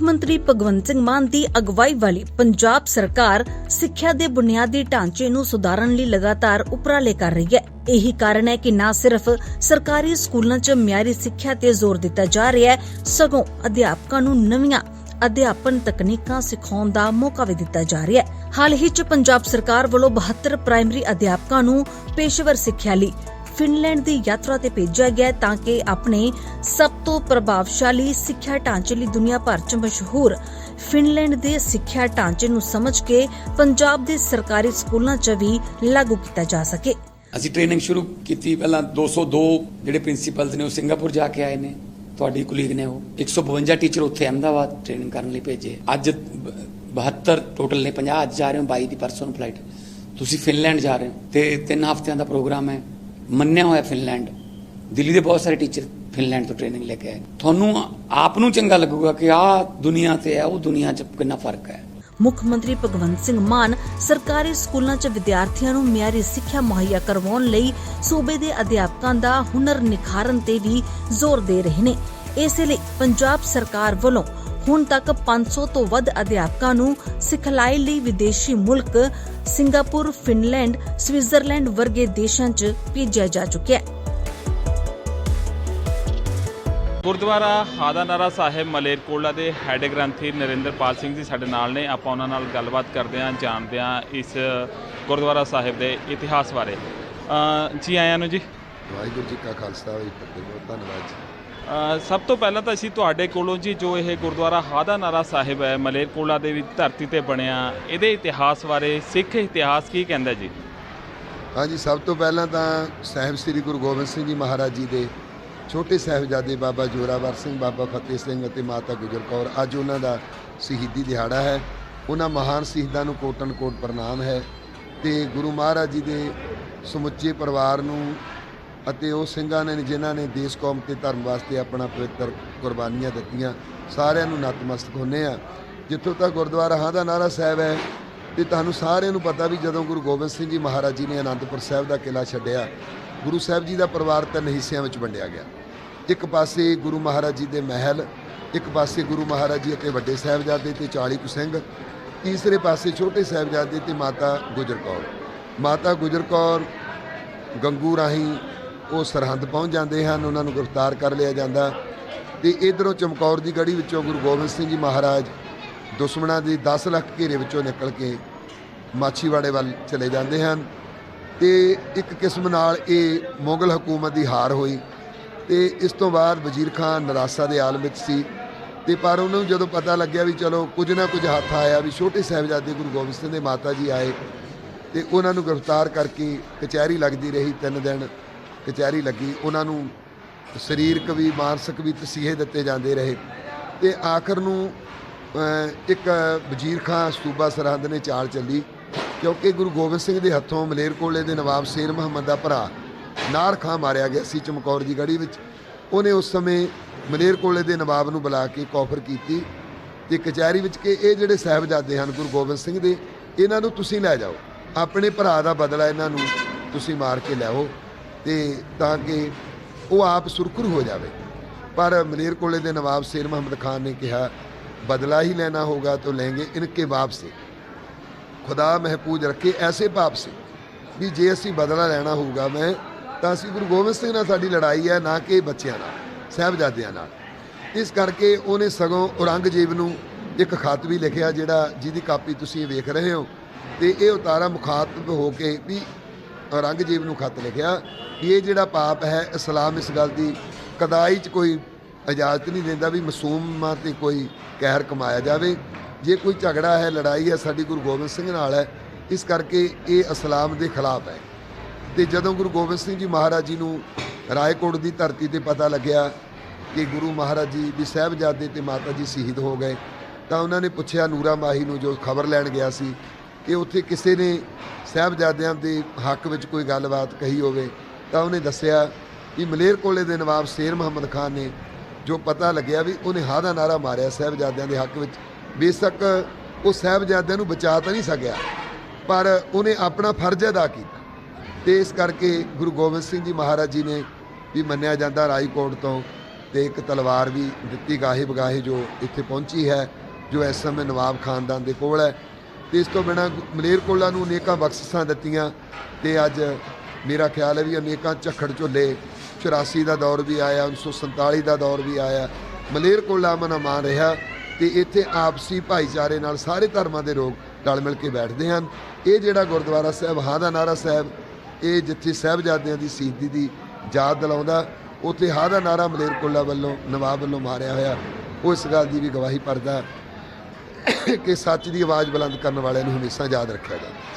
ਮੁੱਖ ਮੰਤਰੀ ਭਗਵੰਤ ਸਿੰਘ ਮਾਨ ਦੀ ਅਗਵਾਈ ਵਾਲੀ ਪੰਜਾਬ ਸਰਕਾਰ ਸਿੱਖਿਆ ਦੇ ਬੁਨਿਆਦੀ ਢਾਂਚੇ ਨੂੰ ਸੁਧਾਰਨ ਲਈ ਲਗਾਤਾਰ ਉਪਰਾਲੇ ਕਰ ਰਹੀ ਹੈ। ਇਹੀ ਕਾਰਨ ਹੈ ਕਿ ਨਾ ਸਿਰਫ ਸਰਕਾਰੀ ਸਕੂਲਾਂ 'ਚ ਮਿਆਰੀ ਸਿੱਖਿਆ ਤੇ ਜ਼ੋਰ ਦਿੱਤਾ ਜਾ ਰਿਹਾ ਹੈ, ਸਗੋਂ ਅਧਿਆਪਕਾਂ ਨੂੰ ਨਵੀਆਂ ਅਧਿਆਪਨ ਤਕਨੀਕਾਂ ਸਿਖਾਉਣ ਦਾ ਮੌਕਾ ਵੀ ਦਿੱਤਾ ਜਾ ਰਿਹਾ ਹੈ। ਹਾਲ ਹੀ 'ਚ ਪੰਜਾਬ ਸਰਕਾਰ ਵੱਲੋਂ 72 ਪ੍ਰਾਇਮਰੀ ਅਧਿਆਪਕਾਂ ਨੂੰ ਪੇਸ਼ੇਵਰ ਸਿੱਖਿਆ ਲਈ ਫਿਨਲੈਂਡ ਦੀ ਯਾਤਰਾ ਤੇ ਭੇਜਿਆ ਗਿਆ ਤਾਂ ਕਿ ਆਪਣੇ ਸਭ ਤੋਂ ਪ੍ਰਭਾਵਸ਼ਾਲੀ ਸਿੱਖਿਆ ਢਾਂਚੇ ਲਈ ਦੁਨੀਆ ਭਰ 'ਚ ਮਸ਼ਹੂਰ ਫਿਨਲੈਂਡ ਦੇ ਸਿੱਖਿਆ ਢਾਂਚੇ ਨੂੰ ਸਮਝ ਕੇ ਪੰਜਾਬ ਦੇ ਸਰਕਾਰੀ ਸਕੂਲਾਂ 'ਚ ਵੀ ਲਾਗੂ ਕੀਤਾ ਜਾ ਸਕੇ। ਅਸੀਂ ਟ੍ਰੇਨਿੰਗ ਸ਼ੁਰੂ ਕੀਤੀ ਪਹਿਲਾਂ 202 ਜਿਹੜੇ ਪ੍ਰਿੰਸੀਪਲਸ ਨੇ ਉਹ ਸਿੰਗਾਪੁਰ ਜਾ ਕੇ ਆਏ ਨੇ। ਤੁਹਾਡੀ ਕੁਲੀਗ ਨੇ ਉਹ। 152 ਟੀਚਰ ਉੱਥੇ ਅਹਿਮਦਾਬਾਦ ਟ੍ਰੇਨਿੰਗ ਕਰਨ ਲਈ ਭੇਜੇ। ਅੱਜ ਬ- 72 ਟੋਟਲ ਨੇ। 50 ਅੱਜ ਜਾ ਰਹੇ ਹੋ। 22 ਦੀ ਪਰਸੋਂ ਨੂੰ ਫਲਾਈਟ ਤੁਸੀਂ ਫਿਨਲੈਂਡ ਜਾ ਰਹੇ ਹੋ ਤੇ ਤਿੰਨ ਹਫ਼ਤਿਆਂ ਦਾ ਪ੍ਰੋਗਰਾਮ ਹੈ। ਮੰਨਿਆ ਹੋਇਆ ਫਿਨਲੈਂਡ। ਦਿੱਲੀ ਦੇ ਬਹੁਤ ਸਾਰੇ ਟੀਚਰ ਫਿਨਲੈਂਡ ਤੋਂ ਟ੍ਰੇਨਿੰਗ ਲੈ ਕੇ ਆਏ। ਤੁਹਾਨੂੰ ਆਪ ਨੂੰ ਚੰਗਾ ਲੱਗੂਗਾ ਕਿ ਆਹ ਦੁਨੀਆ ਤੇ ਹੈ, ਉਹ ਦੁਨੀਆ 'ਚ ਕਿੰਨਾ ਫ਼ਰਕ ਹੈ। ਮੁੱਖ ਮੰਤਰੀ ਭਗਵੰਤ ਸਿੰਘ ਮਾਨ ਸਰਕਾਰੀ ਸਕੂਲਾਂ 'ਚ ਵਿਦਿਆਰਥੀਆਂ ਨੂੰ ਮਿਆਰੀ ਸਿੱਖਿਆ ਮੁਹੱਈਆ ਕਰਵਾਉਣ ਲਈ ਸੂਬੇ ਦੇ ਅਧਿਆਪਕਾਂ ਦਾ ਹੁਨਰ ਨਿਖਾਰਨ ਤੇ ਵੀ ਜ਼ੋਰ ਦੇ ਰਹੇ ਨੇ। ਇਸੇ ਲਈ ਪੰਜਾਬ ਸਰਕਾਰ ਵੱਲੋਂ ਹੁਣ ਤੱਕ 500 ਤੋਂ ਵੱਧ ਅਧਿਆਪਕਾਂ ਨੂੰ ਸਿਖਲਾਈ ਲਈ ਵਿਦੇਸ਼ੀ ਮੁਲਕ ਸਿੰਗਾਪੁਰ, ਫਿਨਲੈਂਡ, ਸਵਿਟਜ਼ਰਲੈਂਡ ਵਰਗੇ ਦੇਸ਼ਾਂ 'ਚ ਭੇਜਿਆ ਜਾ ਚੁੱਕਿਆ ਹੈ। ਗੁਰਦੁਆਰਾ ਹਾਦਾਨਾਰਾ ਸਾਹਿਬ ਮਲੇਰਕੋਟਲਾ ਦੇ ਹੈੱਡ ਗ੍ਰੰਥੀ ਨਰਿੰਦਰਪਾਲ ਸਿੰਘ ਜੀ ਸਾਡੇ ਨਾਲ ਨੇ। ਆਪਾਂ ਉਹਨਾਂ ਨਾਲ ਗੱਲਬਾਤ ਕਰਦੇ ਹਾਂ ਜਾਣਦੇ ਹਾਂ ਇਸ ਗੁਰਦੁਆਰਾ ਸਾਹਿਬ ਦੇ ਇਤਿਹਾਸ ਬਾਰੇ। ਅ, ਜੀ ਆਇਆਂ ਨੂੰ ਜੀ। ਵਾਹਿਗੁਰੂ ਜੀ ਕਾ ਖਾਲਸਾ ਵਾਹਿਗੁਰੂ ਜੀ ਕੀ ਫਤਿਹ ਬਹੁਤ ਧੰਨਵਾਦ ਜੀ। ਸਭ ਤੋਂ ਪਹਿਲਾਂ ਤਾਂ ਅਸੀਂ ਤੁਹਾਡੇ ਕੋਲੋਂ ਜੀ ਜੋ ਇਹ ਗੁਰਦੁਆਰਾ ਹਾਦਾ ਨਾਰਾ ਸਾਹਿਬ ਹੈ, ਮਲੇਰਕੋਟਲਾ ਦੇ ਵਿੱਚ ਧਰਤੀ ਤੇ ਬਣਿਆ, ਇਹਦੇ ਇਤਿਹਾਸ ਬਾਰੇ, ਸਿੱਖ ਇਤਿਹਾਸ ਕੀ ਕਹਿੰਦਾ ਜੀ? ਹਾਂਜੀ, ਸਭ ਤੋਂ ਪਹਿਲਾਂ ਤਾਂ ਸਾਹਿਬ ਸ੍ਰੀ ਗੁਰੂ ਗੋਬਿੰਦ ਸਿੰਘ ਜੀ ਮਹਾਰਾਜ ਜੀ ਦੇ ਛੋਟੇ ਸਾਹਿਬਜ਼ਾਦੇ ਬਾਬਾ ਜੋਰਾਵਰ ਸਿੰਘ, ਬਾਬਾ ਫਤਿਹ ਸਿੰਘ ਅਤੇ ਮਾਤਾ ਗੁਜਰ ਕੌਰ, ਅੱਜ ਉਹਨਾਂ ਦਾ ਸ਼ਹੀਦੀ ਦਿਹਾੜਾ ਹੈ। ਉਹਨਾਂ ਮਹਾਨ ਸ਼ਹੀਦਾਂ ਨੂੰ ਕੋਟਨ ਕੋਟ ਪ੍ਰਣਾਮ ਹੈ ਤੇ ਗੁਰੂ ਮਹਾਰਾਜ ਜੀ ਦੇ ਸਮੁੱਚੇ ਪਰਿਵਾਰ ਨੂੰ ਅਤੇ ਉਹ ਸਿੰਘਾਂ ਨੇ, ਜਿਨ੍ਹਾਂ ਨੇ ਦੇਸ਼, ਕੌਮ ਤੇ ਧਰਮ ਵਾਸਤੇ ਆਪਣਾ ਪਵਿੱਤਰ ਕੁਰਬਾਨੀਆਂ ਦਿੱਤੀਆਂ, ਸਾਰਿਆਂ ਨੂੰ ਨਤਮਸਤਕ ਹੁੰਨੇ ਆ ਜਿੱਥੋਂ ਤੱਕ ਗੁਰਦੁਆਰਾ ਹਾਂ ਦਾ ਨਾਰਾ ਸਾਹਿਬ ਹੈ, ਤੇ ਤੁਹਾਨੂੰ ਸਾਰਿਆਂ ਨੂੰ ਪਤਾ ਵੀ ਜਦੋਂ ਗੁਰੂ ਗੋਬਿੰਦ ਸਿੰਘ ਜੀ ਮਹਾਰਾਜ ਜੀ ਨੇ ਅਨੰਦਪੁਰ ਸਾਹਿਬ ਦਾ ਕਿਲਾ ਛੱਡਿਆ, ਗੁਰੂ ਸਾਹਿਬ ਜੀ ਦਾ ਪਰਿਵਾਰ ਤਿੰਨ ਹਿੱਸਿਆਂ ਵਿੱਚ ਵੰਡਿਆ ਗਿਆ। ਇੱਕ ਪਾਸੇ ਗੁਰੂ ਮਹਾਰਾਜ ਜੀ ਦੇ ਮਹਿਲ, ਇੱਕ ਪਾਸੇ ਗੁਰੂ ਮਹਾਰਾਜ ਜੀ ਅਤੇ ਵੱਡੇ ਸਾਹਿਬਜ਼ਾਦੇ ਤੇ 40 ਕੁ ਸਿੰਘ, ਤੀਸਰੇ ਪਾਸੇ ਛੋਟੇ ਸਾਹਿਬਜ਼ਾਦੇ ਤੇ ਮਾਤਾ ਗੁਜਰ ਕੌਰ। ਮਾਤਾ ਗੁਜਰ ਕੌਰ ਗੰਗੂ ਰਾਹੀਂ ਉਹ ਸਰਹੰਦ ਪਹੁੰਚ ਜਾਂਦੇ ਹਨ, ਉਹਨਾਂ ਨੂੰ ਗ੍ਰਿਫਤਾਰ ਕਰ ਲਿਆ ਜਾਂਦਾ। ਤੇ ਇਧਰੋਂ ਚਮਕੌਰ ਦੀ ਗੜੀ ਵਿੱਚੋਂ ਗੁਰੂ ਗੋਬਿੰਦ ਸਿੰਘ ਜੀ ਮਹਾਰਾਜ ਦੁਸ਼ਮਣਾਂ ਦੇ 10 ਲੱਖ ਘੇਰੇ ਵਿੱਚੋਂ ਨਿਕਲ ਕੇ ਮਾਛੀਵਾੜੇ ਵੱਲ ਚਲੇ ਜਾਂਦੇ ਹਨ। ਤੇ ਇੱਕ ਕਿਸਮ ਨਾਲ ਇਹ ਮੁਗਲ ਹਕੂਮਤ ਦੀ ਹਾਰ ਹੋਈ। ਤੇ ਇਸ ਤੋਂ ਬਾਅਦ ਵਜ਼ੀਰ ਖਾਨ ਨਰਾਸਾ ਦੇ ਆਲਮ ਵਿੱਚ ਸੀ। ਤੇ ਪਰ ਉਹਨੂੰ ਜਦੋਂ ਪਤਾ ਲੱਗਿਆ ਵੀ ਚਲੋ ਕੁਝ ਨਾ ਕੁਝ ਹੱਥ ਆਇਆ ਵੀ ਛੋਟੇ ਸਾਹਿਬਜ਼ਾਦੇ ਗੁਰੂ ਗੋਬਿੰਦ ਸਿੰਘ ਦੇ ਮਾਤਾ ਜੀ ਆਏ ਤੇ ਉਹਨਾਂ ਨੂੰ ਗ੍ਰਿਫਤਾਰ ਕਰਕੇ ਕਚਹਿਰੀ ਲੱਗਦੀ ਰਹੀ ਤਿੰਨ ਦਿਨ। ਕਚਹਿਰੀ ਲੱਗੀ। ਉਹਨਾਂ ਨੂੰ ਸਰੀਰਕ ਵੀ, ਮਾਨਸਿਕ ਵੀ ਤਸੀਹੇ ਦਿੱਤੇ ਜਾਂਦੇ ਰਹੇ। ਤੇ ਆਖਰ ਨੂੰ ਇੱਕ ਵਜ਼ੀਰ ਖਾਂ ਸੂਬਾ ਸਰਹੰਦ ਨੇ ਚਾਲ ਚੱਲੀ ਕਿਉਂਕਿ ਗੁਰੂ ਗੋਬਿੰਦ ਸਿੰਘ ਦੇ ਹੱਥੋਂ ਮਲੇਰਕੋਟਲੇ ਦੇ ਨਵਾਬ ਸ਼ੇਰ ਮੁਹੰਮਦ ਦਾ ਭਰਾ ਨਾਰ ਖਾਂ ਮਾਰਿਆ ਗਿਆ ਸੀ ਚਮਕੌਰ ਦੀ ਗੜੀ ਵਿੱਚ। ਉਹਨੇ ਉਸ ਸਮੇਂ ਮਲੇਰਕੋਟਲੇ ਦੇ ਨਵਾਬ ਨੂੰ ਬੁਲਾ ਕੇ ਕੌਫਰ ਕੀਤੀ ਤੇ ਕਚਹਿਰੀ ਵਿੱਚ ਕਿ ਇਹ ਜਿਹੜੇ ਸਾਹਿਬਜ਼ਾਦੇ ਹਨ ਗੁਰੂ ਗੋਬਿੰਦ ਸਿੰਘ ਦੇ, ਇਹਨਾਂ ਨੂੰ ਤੁਸੀਂ ਲੈ ਜਾਓ। ਆਪਣੇ ਭਰਾ ਦਾ ਬਦਲਾ ਇਹਨਾਂ ਨੂੰ ਤੁਸੀਂ ਮਾਰ ਕੇ ਲਿਆਓ ਤੇ ਤਾਂ ਕਿ ਉਹ ਆਪ ਸੁਰਖੁਰ ਹੋ ਜਾਵੇ। ਪਰ ਮਲੇਰਕੋਲੇ ਦੇ ਨਵਾਬ ਸ਼ੇਰ ਮੁਹੰਮਦ ਖਾਨ ਨੇ ਕਿਹਾ, ਬਦਲਾ ਹੀ ਲੈਣਾ ਹੋਗਾ ਤਾਂ ਲੈਂਗੇ ਇਨਕੇ ਬਾਪ ਸੇ। ਖੁਦਾ ਮਹਿਫੂਜ਼ ਰੱਖੇ ਐਸੇ ਬਾਪ ਸੇ ਵੀ ਜੇ ਅਸੀਂ ਬਦਲਾ ਲੈਣਾ ਹੋਊਗਾ ਮੈਂ, ਤਾਂ ਅਸੀਂ ਗੁਰੂ ਗੋਬਿੰਦ ਸਿੰਘ ਨਾਲ ਸਾਡੀ ਲੜਾਈ ਹੈ, ਨਾ ਕਿ ਬੱਚਿਆਂ ਨਾਲ, ਸਹਿਬਜ਼ਾਦਿਆਂ ਨਾਲ। ਇਸ ਕਰਕੇ ਉਹਨੇ ਸਗੋਂ ਔਰੰਗਜ਼ੇਬ ਨੂੰ ਇੱਕ ਖਤ ਵੀ ਲਿਖਿਆ, ਜਿਹੜਾ ਜਿਹਦੀ ਕਾਪੀ ਤੁਸੀਂ ਵੇਖ ਰਹੇ ਹੋ, ਤੇ ਇਹ ਉਤਾਰਾ ਮੁਖਾਤਬ ਹੋ ਕੇ ਵੀ ਔਰੰਗਜ਼ੇਬ ਨੂੰ ਖਤ ਲਿਖਿਆ ਕਿ ਇਹ ਜਿਹੜਾ ਪਾਪ ਹੈ, ਇਸਲਾਮ ਇਸ ਗੱਲ ਦੀ ਕਦਾਈ ਚ ਕੋਈ ਇਜਾਜ਼ਤ ਨਹੀਂ ਦਿੰਦਾ ਵੀ ਮਾਸੂਮਾਂ ਤੇ ਕੋਈ ਕਹਿਰ ਕਮਾਇਆ ਜਾਵੇ। ਜੇ ਕੋਈ ਝਗੜਾ ਹੈ, ਲੜਾਈ ਹੈ, ਸਾਡੀ ਗੁਰੂ ਗੋਬਿੰਦ ਸਿੰਘ ਨਾਲ ਹੈ, ਇਸ ਕਰਕੇ ਇਹ ਇਸਲਾਮ ਦੇ ਖਿਲਾਫ ਹੈ। ਤੇ ਜਦੋਂ ਗੁਰੂ ਗੋਬਿੰਦ ਸਿੰਘ ਜੀ ਮਹਾਰਾਜ ਜੀ ਨੂੰ ਰਾਏਕੋਟ ਦੀ ਧਰਤੀ ਤੇ ਪਤਾ ਲੱਗਿਆ ਕਿ ਗੁਰੂ ਮਹਾਰਾਜ ਜੀ ਦੀ ਸਾਹਿਬਜ਼ਾਦੇ ਤੇ ਮਾਤਾ ਜੀ ਸ਼ਹੀਦ ਹੋ ਗਏ, ਤਾਂ ਉਹਨਾਂ ਨੇ ਪੁੱਛਿਆ ਨੂਰਾ ਮਾਹੀ ਨੂੰ ਜੋ ਖਬਰ ਲੈਣ ਗਿਆ ਸੀ ਕਿ ਉੱਥੇ ਕਿਸੇ ਨੇ ਸਾਹਿਬਜ਼ਾਦਿਆਂ ਦੇ ਹੱਕ ਵਿੱਚ ਕੋਈ ਗੱਲਬਾਤ ਕਹੀ ਹੋਵੇ ਤਾਂ ਉਹਨੇ ਦੱਸਿਆ ਕਿ ਮਲੇਰਕੋਟਲੇ ਦੇ ਨਵਾਬ ਸ਼ੇਰ ਮੁਹੰਮਦ ਖਾਨ ਨੇ ਜੋ ਪਤਾ ਲੱਗਿਆ ਵੀ ਉਹਨੇ ਹਾ ਦਾ ਨਾਰਾ ਮਾਰਿਆ ਸਾਹਿਬਜ਼ਾਦਿਆਂ ਦੇ ਹੱਕ ਵਿੱਚ, ਬੇਸ਼ੱਕ ਉਹ ਸਾਹਿਬਜ਼ਾਦਿਆਂ ਨੂੰ ਬਚਾ ਤਾਂ ਨਹੀਂ ਸਕਿਆ, ਪਰ ਉਹਨੇ ਆਪਣਾ ਫਰਜ਼ ਅਦਾ ਕੀਤਾ। ਤੇ ਇਸ ਕਰਕੇ ਗੁਰੂ ਗੋਬਿੰਦ ਸਿੰਘ ਜੀ ਮਹਾਰਾਜ ਜੀ ਨੇ ਵੀ ਮੰਨਿਆ ਜਾਂਦਾ ਰਾਈਕੋਟ ਤੋਂ ਤੇ ਇੱਕ ਤਲਵਾਰ ਵੀ ਦਿੱਤੀ ਗਾਹੇ ਬਗਾਹੇ ਜੋ ਇੱਥੇ ਪਹੁੰਚੀ ਹੈ, ਜੋ ਇਸ ਸਮੇਂ ਨਵਾਬ ਖਾਨਦਾਨ ਦੇ ਕੋਲ ਹੈ। ਤੇ ਇਸ ਤੋਂ ਬਿਨਾਂ ਮਲੇਰਕੋਲਾ ਨੂੰ ਅਨੇਕਾਂ ਬਖਸ਼ਿਸ਼ਾਂ ਦਿੱਤੀਆਂ ਤੇ ਅੱਜ ਮੇਰਾ ਖਿਆਲ ਹੈ ਵੀ ਅਨੇਕਾਂ ਝੱਖੜ ਝੁੱਲੇ 84 ਦਾ ਦੌਰ ਵੀ ਆਇਆ 1947 ਦਾ ਦੌਰ ਵੀ ਆਇਆ ਮਲੇਰਕੋਲਾ ਮਨਾ ਮਾਨ ਰਿਹਾ ਤੇ ਇੱਥੇ ਆਪਸੀ ਭਾਈਚਾਰੇ ਨਾਲ ਸਾਰੇ ਧਰਮਾਂ ਦੇ ਲੋਕ ਰਲ ਮਿਲ ਕੇ ਬੈਠਦੇ ਹਨ। ਇਹ ਜਿਹੜਾ ਗੁਰਦੁਆਰਾ ਸਾਹਿਬ, ਹਾਂ ਦਾ ਨਾਰਾ ਸਾਹਿਬ, ਇਹ ਜਿੱਥੇ ਸਾਹਿਬਜ਼ਾਦਿਆਂ ਦੀ ਸ਼ਹੀਦੀ ਦੀ ਯਾਦ ਦਿਲਾਉਂਦਾ, ਉੱਥੇ ਹਾਂ ਦਾ ਨਾਰਾ ਮਲੇਰਕੋਲਾ ਵੱਲੋਂ, ਨਵਾਬ ਵੱਲੋਂ ਮਾਰਿਆ ਹੋਇਆ। ਉਹ ਇਸ ਗੱਲ ਦੀ ਵੀ ਗਵਾਹੀ ਭਰਦਾ ਕਿ ਸੱਚ ਦੀ ਆਵਾਜ਼ ਬੁਲੰਦ ਕਰਨ ਵਾਲਿਆਂ ਨੂੰ ਹਮੇਸ਼ਾ ਯਾਦ ਰੱਖਿਆ ਜਾਂਦਾ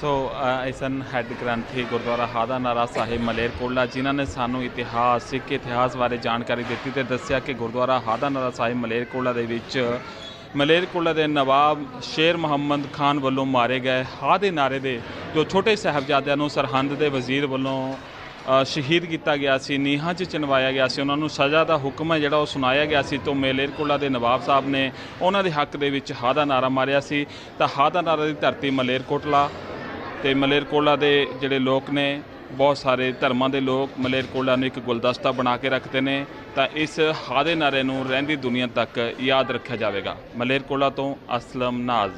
ਸੋ ਅ, ਇਸਨ ਹੈੱਡ ਗ੍ਰੰਥੀ ਗੁਰਦੁਆਰਾ ਹਾਦਾ ਨਾਰਾ ਸਾਹਿਬ ਮਲੇਰਕੋਟਲਾ ਜਿਨ੍ਹਾਂ ਨੇ ਸਾਨੂੰ ਇਤਿਹਾਸ ਸਿੱਖ ਇਤਿਹਾਸ ਬਾਰੇ ਜਾਣਕਾਰੀ ਦਿੱਤੀ ਤੇ ਦੱਸਿਆ ਕਿ ਗੁਰਦੁਆਰਾ ਹਾਦਾ ਨਾਰਾ ਸਾਹਿਬ ਮਲੇਰਕੋਟਲਾ ਦੇ ਵਿੱਚ ਮਲੇਰਕੋਟਲਾ ਦੇ ਨਵਾਬ ਸ਼ੇਰ ਮੁਹੰਮਦ ਖਾਨ ਵੱਲੋਂ ਮਾਰੇ ਗਏ ਹਾ ਦੇ ਨਾਰੇ ਦੇ ਜੋ ਛੋਟੇ ਸਾਹਿਬਜ਼ਾਦਿਆਂ ਨੂੰ ਸਰਹੰਦ ਦੇ ਵਜ਼ੀਰ ਵੱਲੋਂ ਸ਼ਹੀਦ ਕੀਤਾ ਗਿਆ ਸੀ, ਨੀਹਾਂ 'ਚ ਚਿਣਵਾਇਆ ਗਿਆ ਸੀ। ਉਹਨਾਂ ਨੂੰ ਸਜ਼ਾ ਦਾ ਹੁਕਮ ਹੈ ਜਿਹੜਾ ਉਹ ਸੁਣਾਇਆ ਗਿਆ ਸੀ ਤੋਂ ਮਲੇਰਕੋਲਾ ਦੇ ਨਵਾਬ ਸਾਹਿਬ ਨੇ ਉਹਨਾਂ ਦੇ ਹੱਕ ਦੇ ਵਿੱਚ ਹਾ ਦਾ ਨਾਰਾ ਮਾਰਿਆ ਸੀ। ਤਾਂ ਹਾ ਦਾ ਨਾਰਾ ਦੀ ਧਰਤੀ ਮਲੇਰਕੋਟਲਾ ਤੇ ਮਲੇਰਕੋਲਾ ਦੇ ਜਿਹੜੇ ਲੋਕ ਨੇ, ਬਹੁਤ ਸਾਰੇ ਧਰਮਾਂ ਦੇ ਲੋਕ ਮਲੇਰਕੋਟਲਾ ਨੂੰ ਇੱਕ ਗੁਲਦਸਤਾ ਬਣਾ ਕੇ ਰੱਖਦੇ ਨੇ। ਤਾਂ ਇਸ ਹਾ ਦੇ ਨਾਰੇ ਨੂੰ ਰਹਿੰਦੀ ਦੁਨੀਆ ਤੱਕ ਯਾਦ ਰੱਖਿਆ ਜਾਵੇਗਾ। ਮਲੇਰਕੋਲਾ ਤੋਂ ਅਸਲਮ ਨਾਜ਼।